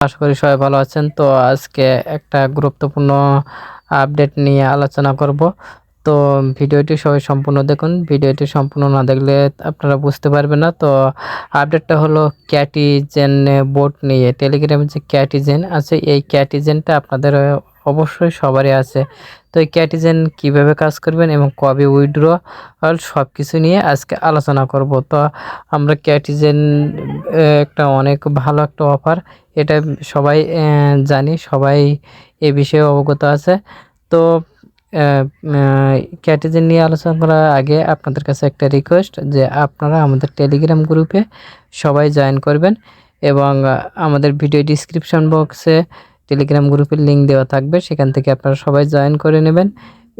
আশা করি সবাই ভালো আছেন। তো আজকে একটা গুরুত্বপূর্ণ আপডেট নিয়ে আলোচনা করব। তো ভিডিওটি সবাই সম্পূর্ণ দেখুন। ভিডিওটি সম্পূর্ণ না দেখলে আপনারা বুঝতে পারবেন না। তো আপডেটটা হলো ক্যাটিজেন বোট নিয়ে। টেলিগ্রামে যে ক্যাটিজেন আছে, এই ক্যাটিজেনটা আপনাদের অবশ্যই সবারই আছে। তো এই ক্যাটিজেন কীভাবে কাজ করবেন এবং কবে উইথড্র সব কিছু নিয়ে আজকে আলোচনা করব। তো আমরা ক্যাটিজেন একটা অনেক ভালো একটা অফার এটা সবাই জানি, সবাই এ বিষয়ে অবগত আছে। তো ক্যাটিজেন নিয়ে আলোচনা করার আগে আপনাদের কাছে একটা রিকোয়েস্ট যে আপনারা আমাদের টেলিগ্রাম গ্রুপে সবাই জয়েন করবেন এবং আমাদের ভিডিও ডিসক্রিপশন বক্সে টেলিগ্রাম গ্রুপের লিঙ্ক দেওয়া থাকবে। সেখান থেকে আপনারা সবাই জয়েন করে নেবেন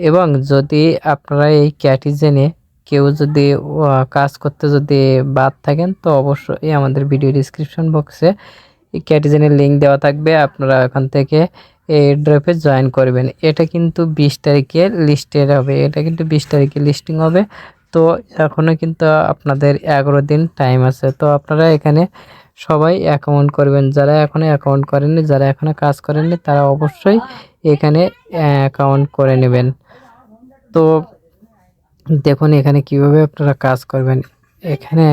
এবং যদি আপনারা এই ক্যাটিজেনে কেউ যদি কাজ করতে যদি বাদ থাকেন, তো অবশ্যই আমাদের ভিডিও ডিসক্রিপশন বক্সে ক্যাটিজেনের লিঙ্ক দেওয়া থাকবে। আপনারা ওখান থেকে এই ড্রপে জয়েন করবেন। এটা কিন্তু বিশ তারিখে লিস্টের হবে। এটা কিন্তু বিশ তারিখে লিস্টিং হবে। তো এখনও কিন্তু আপনাদের এগারো দিন টাইম আছে। তো আপনারা এখানে সবাই অ্যাকাউন্ট করবেন। যারা এখনও অ্যাকাউন্ট করেননি, যারা এখনও কাজ করেননি, তারা অবশ্যই এখানে অ্যাকাউন্ট করে নেবেন। তো দেখুন এখানে কীভাবে আপনারা কাজ করবেন। এখানে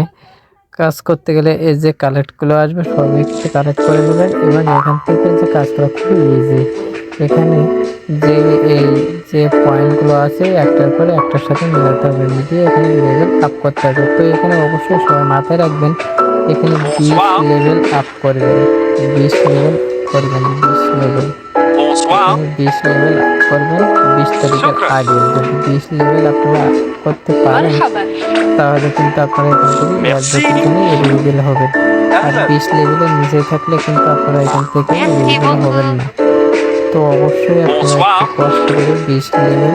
কাজ করতে গেলে এই যে কালেক্টগুলো আসবে সবই কালেক্ট করে নেবেন এবং এখান থেকে যে কাজ করা খুবই ইজি এখানে যে এই যে পয়েন্টগুলো আছে একটার পরে একটার সাথে মেলাতে হবে। মিলিয়ে এখানে লেভেল আপ করতে হবে। তো এখানে অবশ্যই সবাই মাথায় রাখবেন এখানে বিশ লেভেল আপ করবেন। বিশ লেভেল করবেন বিশ লেভেল. বিশ লেভেল আপ করবেন বিশ তারিখের আগে যদি বিশ লেভেল আপনারা করতে পারেন। তাহলে কিন্তু আপনারা এখান থেকে এলিজিবল হবে আর বিশ লেভেলের নিচে থাকলে কিন্তু আপনারা এখান থেকে এলিজিবল হবেন না। তো অবশ্যই আপনারা কষ্ট করে বিশ লেভেল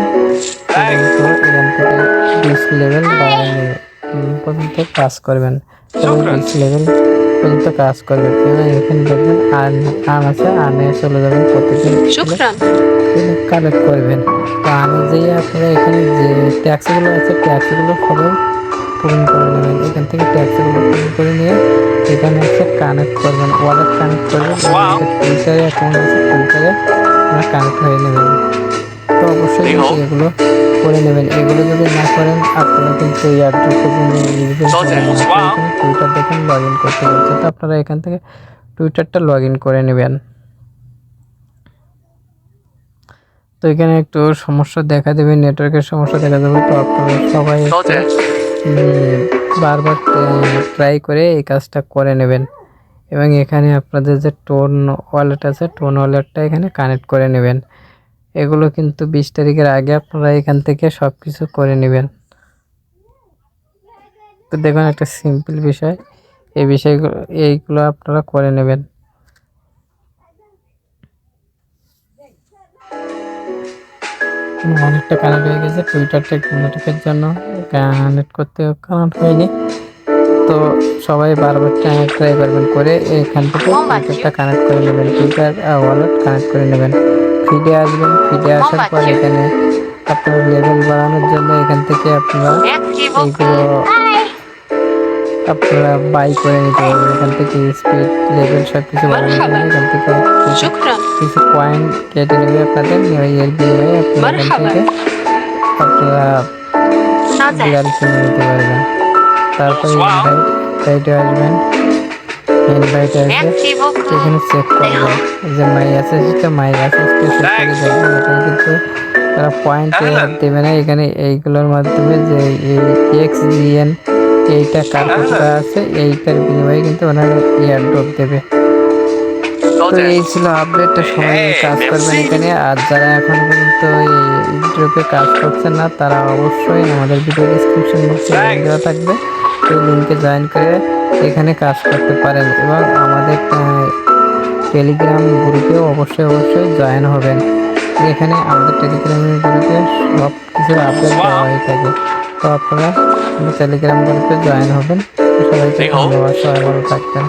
তো এখান থেকে বিশ লেভেল বাড়ানো পর্যন্ত কাজ করবেন। এবং বিশ লেভেল পর্যন্ত কাজ করবেন এবং এখানে দেখবেন আর্ন আর্ন আছে আর্নে চলে যাবেন প্রতিদিন। কালেক্ট করবেন। তো আমি যেই আপনারা এখানে যে ট্যাক্সগুলো আছে ট্যাক্সগুলো ফলন পূরণ করে নেবেন। এখান থেকে ট্যাক্সগুলো পূরণ করে নিয়ে এখানে হচ্ছে কানেক্ট করবেন। ওয়ালেট কানেক্ট করবেন। টুইটারে অ্যাকাউন্ট আছে টুইটারে কানেক্ট হয়ে নেবেন। তো অবশ্যই এগুলো করে নেবেন। এগুলো যদি না করেন আপনারা কিন্তু এই. এখানে টুইটার দেখেন লগ ইন করতে বলছে। তো আপনারা এখান থেকে টুইটারটা লগ ইন করে নেবেন। তো এখানে একটু সমস্যা দেখা দেবে নেটওয়ার্কের সমস্যা দেখা দেবে। তো আপনারা সবাই বারবার ট্রাই করে এই কাজটা করে নেবেন। এবং এখানে আপনাদের যে টোন ওয়ালেট আছে টোন ওয়ালেটটা এখানে কানেক্ট করে নেবেন। এগুলো কিন্তু বিশ তারিখের আগে আপনারা এখান থেকে সব কিছু করে নেবেন। তো দেখুন একটা সিম্পল বিষয় এই বিষয়গুলো এইগুলো আপনারা করে নেবেন। অনেকটা কানেক্ট হয়ে গেছে টুইটারটা একটু নোটিফের জন্য। কানেক্ট করতে কানেক্ট হয়নি। তো সবাই বারবার ট্রাই করবেন করে এখান থেকে টুইটারটা কানেক্ট করে নেবেন। টুইটার ওয়ালেট কানেক্ট করে নেবেন। ফিরে আসবেন ফিরে আসার পর এখানে আপনার লেভেল বাড়ানোর জন্য এখান থেকে আপনারা এইগুলো আপনারা বাই করে নিতে পারবেন এখান থেকে স্পিড লেভেল সব কিছু বাড়িয়ে নেবেন এখান থেকে কিছু পয়েন্ট কেটে নেবে আপনাদের এর বিনিময়ে আপনারা এখান থেকে আপনারা বিড়াল কিনে নিতে পারবেন তারপরে ইনভাইট সাইটে আসবেন ইনভাইটে আসবে এখানে চেক যে মাই করে কিন্তু তারা পয়েন্ট. দেবে না এখানে এইগুলোর মাধ্যমে যে এই এক্স জিএন এইটা কার্ডটা আছে এইটার বিনিময়ে কিন্তু ওনারা এয়ারড্রপ দেবে। তো এই ছিল আপডেটটা সবাই Hey, কাজ করবেন এখানে। আর যারা এখন পর্যন্ত এই গ্রুপে কাজ করছেন না তারা অবশ্যই আমাদের ভিডিও ডিসক্রিপশন বক্সে লিঙ্ক দেওয়া থাকবে। সেই লিঙ্কে জয়েন করে এখানে কাজ করতে পারেন এবং আমাদের টেলিগ্রাম গ্রুপেও অবশ্যই অবশ্যই জয়েন হবেন। এখানে আমাদের টেলিগ্রাম গ্রুপে সব কিছুর আপডেট দেওয়া হয়ে থাকে। তো আপনারা টেলিগ্রাম গ্রুপে জয়েন হবেন। সবাইকে ধন্যবাদ সবাই ভালো থাকবেন।